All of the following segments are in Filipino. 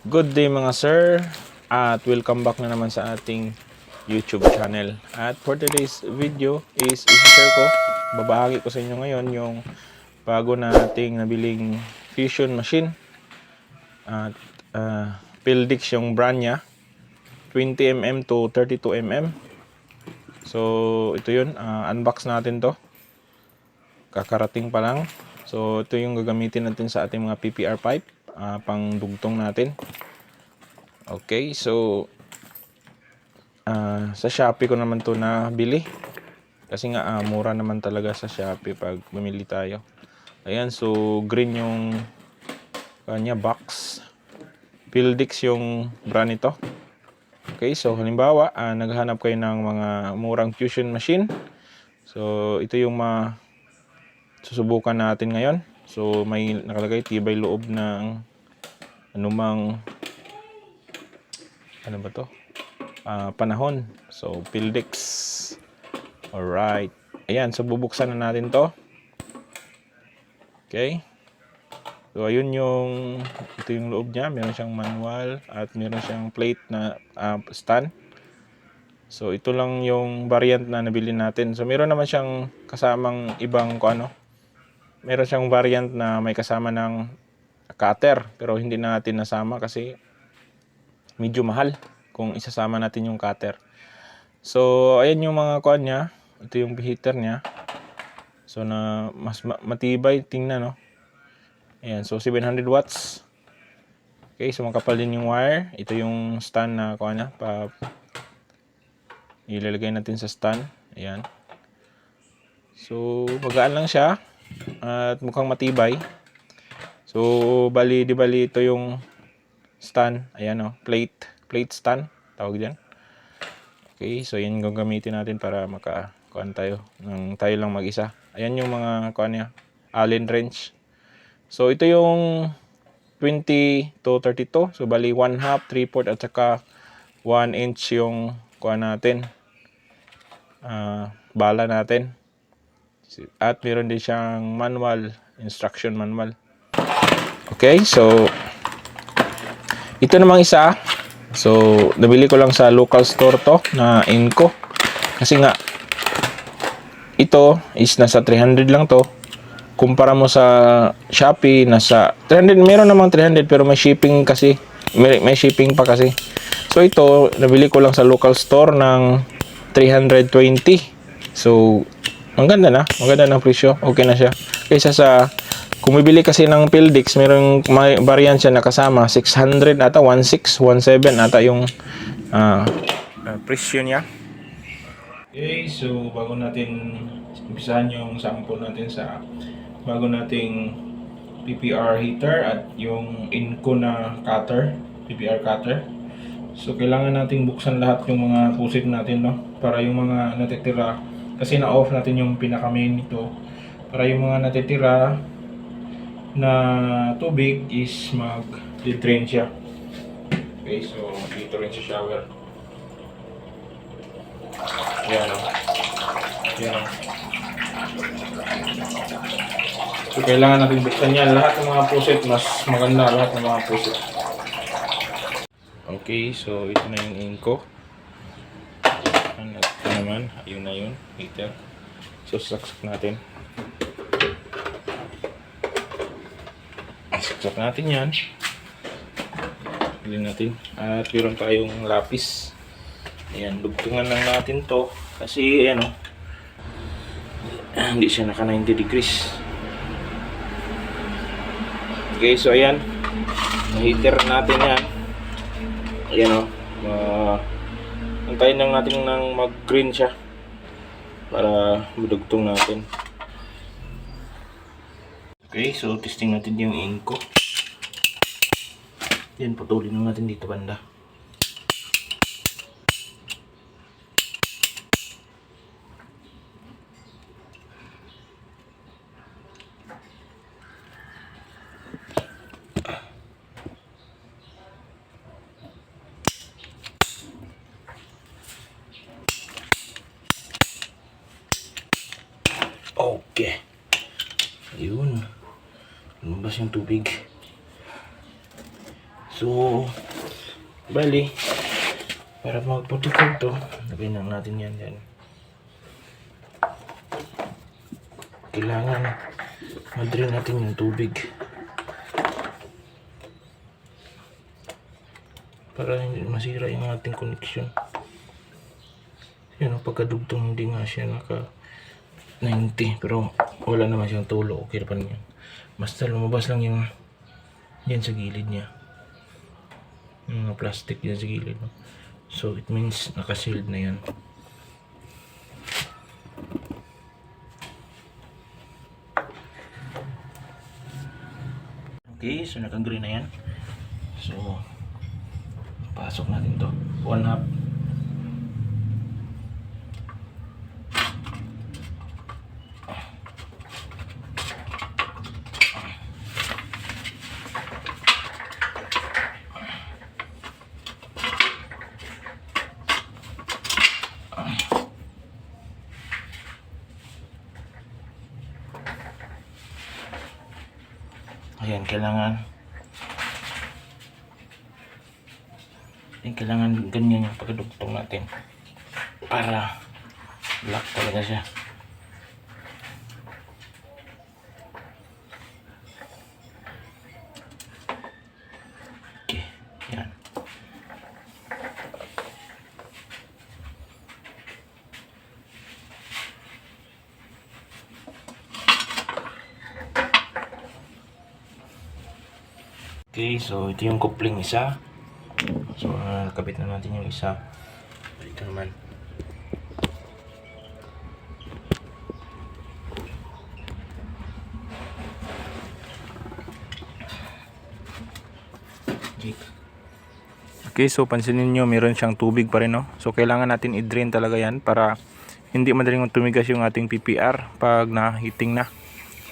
Good day mga sir at welcome back na naman sa ating YouTube channel. At for today's video is i-share ko, babahagi ko sa inyo ngayon yung bago nating nabiling fusion machine. At uh, Pildix yung brand niya, 20mm to 32mm. So ito yun, ah, unbox natin to. Kakarating pa lang. So ito yung gagamitin natin sa ating mga PPR pipe, ah, pang dugtong natin. Okay, so ah, sa Shopee ko naman to nabili. Kasi nga ah, mura naman talaga sa Shopee pag bumili tayo. Ayan, so green yung kanya box. Pildix yung brand nito. Okay, so halimbawa, ah, naghahanap kayo ng mga murang fusion machine. So ito yung ma susubukan natin ngayon. So may nakalagay tibay loob ng anumang ano ba to? Ah, panahon. So Pildix. Alright. Ayan, so bubuksan na natin to. Okay. So ayun yung ito yung loob niya, meron siyang manual at meron siyang plate na ah, stand. So ito lang yung variant na nabili natin. So meron naman siyang kasamang ibang ko ano. Meron siyang variant na may kasama ng cutter pero hindi na natin nasama kasi medyo mahal kung isasama natin yung cutter. So ayan yung mga kuan niya. Ito yung heater niya. So na mas ma- matibay tingnan no. Ayan, so 700 watts. Okay, so makapal din yung wire. Ito yung stand na kuha na. Pa, ilalagay natin sa stand. Ayan. So, magaan lang siya. At mukhang matibay. So, bali, di bali ito yung stand. Ayan o, plate. Plate stand. Tawag dyan. Okay, so yan gagamitin natin para maka kuan tayo ng tayo lang mag-isa. Ayan yung mga kuan niya. Allen wrench. So ito yung 20 to 32. So bali 1 half, 3 fourth at saka 1 inch yung kuha natin. ah bala natin. At meron din siyang manual, instruction manual. Okay, so ito namang isa. So nabili ko lang sa local store to na Inco. Kasi nga ito is nasa 300 lang to. Kumpara mo sa Shopee nasa 300 meron namang 300 pero may shipping kasi. May, may shipping pa kasi. So ito nabili ko lang sa local store ng 320 so ang ganda na. Maganda ng presyo. Okay na siya. Kaysa sa kung bibili kasi ng Pildix merong may variant siya na kasama 600 ata 16 17 ata yung ah, ah, presyo niya. Okay, so bago natin umpisahan yung sample natin sa bago nating PPR heater at yung Inco na cutter, PPR cutter. So kailangan nating buksan lahat yung mga pusit natin no? Para yung mga natitira kasi na-off natin yung pinaka main nito. Para yung mga natitira na tubig is mag-drain siya. Okay, so dito rin sa shower. Yan o. Yan o. So, kailangan natin buksan yan. Lahat ng mga pusit, mas maganda lahat ng mga pusit. Okay, so ito na yung inko. Ano ito naman, yun na yun, heater. So, saksak natin. Saksak natin yan. Bilhin natin. At meron tayong lapis. Ayan, dugtungan lang natin to. Kasi, ayan o. Hindi siya naka 90 degrees. Okay, so ayan. Heater natin yan. Ayan o. Uh, antayin lang natin nang mag-green siya. Para madugtong natin. Okay, so testing natin yung inko. Yan, putulin lang natin dito banda. Okay. Yung tubig. So, bali, para magputikod to, lagyan lang natin yan yan. Kailangan madrin natin yung tubig. Para hindi masira yung ating connection. Yan pagkadugtong hindi nga siya naka 90 pero wala naman siyang tulo okay pa rin yan basta lumabas lang yung yan sa gilid niya. Yung mga plastic yan sa gilid no? so it means naka-sealed na yan. Okay so naka-green na yan. So pasok natin to. One half Ayan, kailangan Ayan, kailangan ganyan yung pagdugtong natin para black talaga siya. Okay, yan. Okay, so ito yung coupling isa. So, uh, na natin yung isa. Ito naman. Okay. So pansinin nyo, meron siyang tubig pa rin, no? So, kailangan natin i-drain talaga yan para hindi madaling tumigas yung ating PPR pag na-heating na.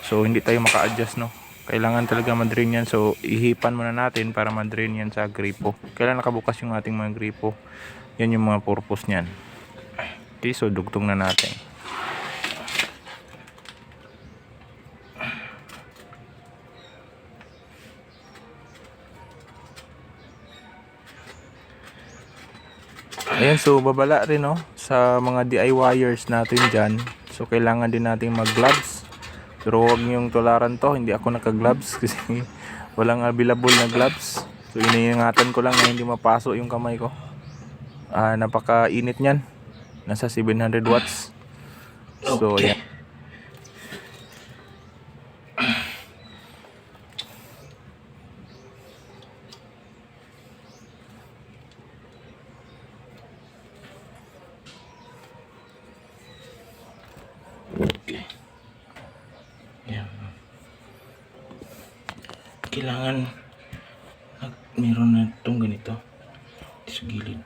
So, hindi tayo maka-adjust, no? Kailangan talaga ma-drain yan. So, ihipan muna natin para ma-drain yan sa gripo. Kailan nakabukas yung ating mga gripo. Yan yung mga purpose niyan. Okay, so dugtong na natin. Ayan, so babala rin no sa mga DIYers natin dyan. So kailangan din natin mag-gloves. Pero huwag niyong tularan to, hindi ako naka-gloves kasi walang available na gloves. So iniingatan ko lang na hindi mapaso yung kamay ko. Ah, napaka-init niyan. Nasa 700 watts. So, yan. Okay. Yan. Kailangan nag meron na itong ganito sa gilid.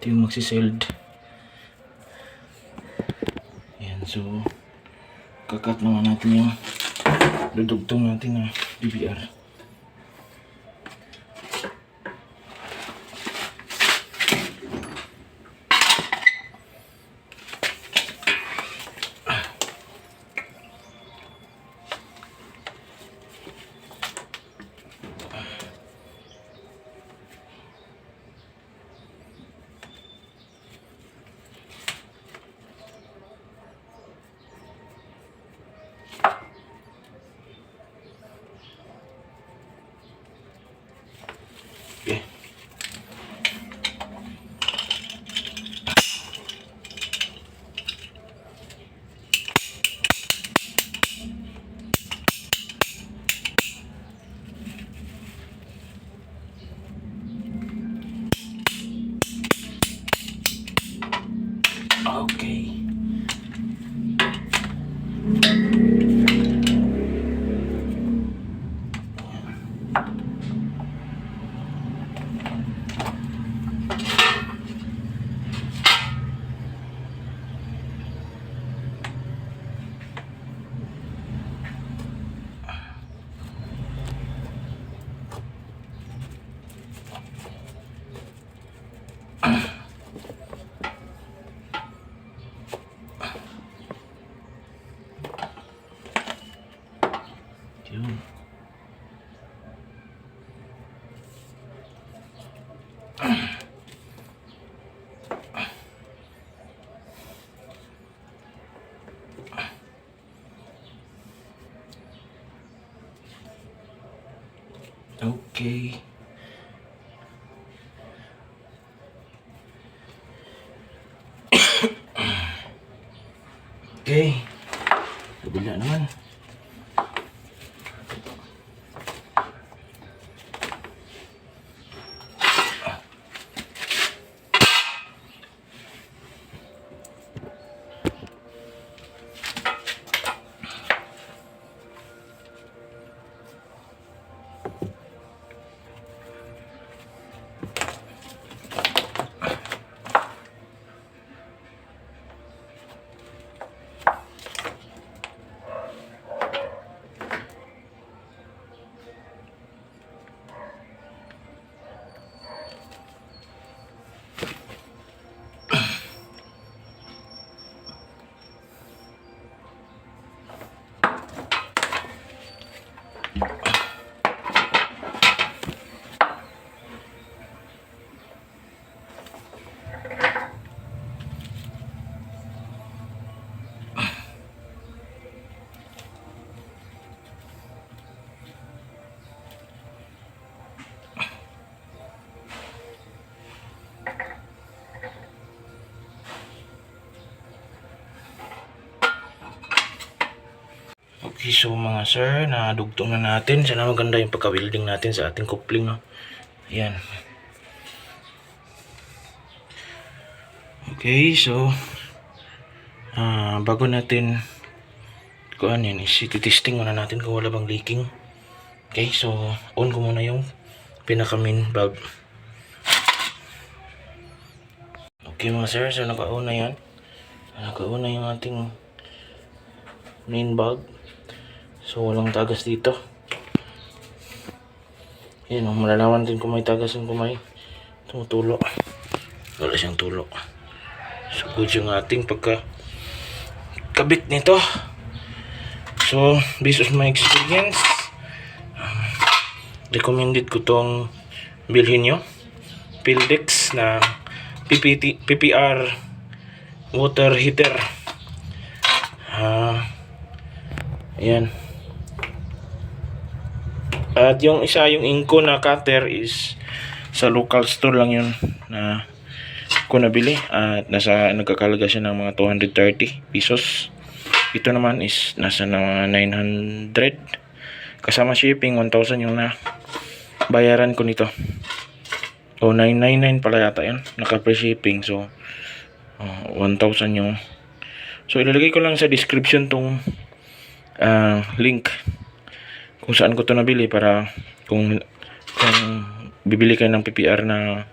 Ito yung magsiseld. Yan, so kakat naman natin yung dudugtong natin na BBR. Okay. okay. Kabila naman. Bye. Okay, so mga sir, nadugtong na natin. Sana maganda yung pagka-welding natin sa ating coupling. No? Ayan. Okay, so ah bago natin kung ano yun, is testing muna natin kung wala bang leaking. Okay, so on ko muna yung pinaka main bulb. Okay mga sir, so naka-on na yan. Naka-on na yung ating main bulb. So walang tagas dito. Yan o, malalaman din kung may tagas yung kumay. Tumutulo. Wala siyang tulo. So good yung ating pagka kabit nito. So, based on my experience, um, recommended ko tong bilhin nyo. Pildex na PPT, PPR water heater. Ah, ayan. At yung isa, yung Inco na cutter is sa local store lang yun na ko nabili. At nasa, nagkakalaga siya ng mga 230 pesos. Ito naman is nasa na 900. Kasama shipping, 1,000 yung na bayaran ko nito. O 999 pala yata yun. Naka-free shipping. So, oh, 1,000 yung So, ilalagay ko lang sa description tong ah, link kung saan ko to nabili para kung kung bibili kayo ng PPR na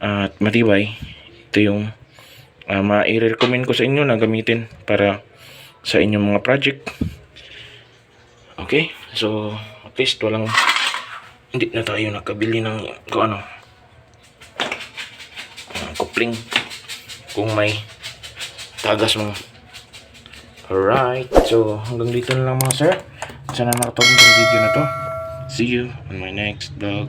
ah, matibay ito yung uh, ma-recommend ko sa inyo na gamitin para sa inyong mga project. Okay so at least walang hindi na tayo nakabili ng kung ano. Ah, coupling kung may tagas mo. Alright, so hanggang dito na lang mga sir. Sana nakatulong tong video na to. See you on my next vlog.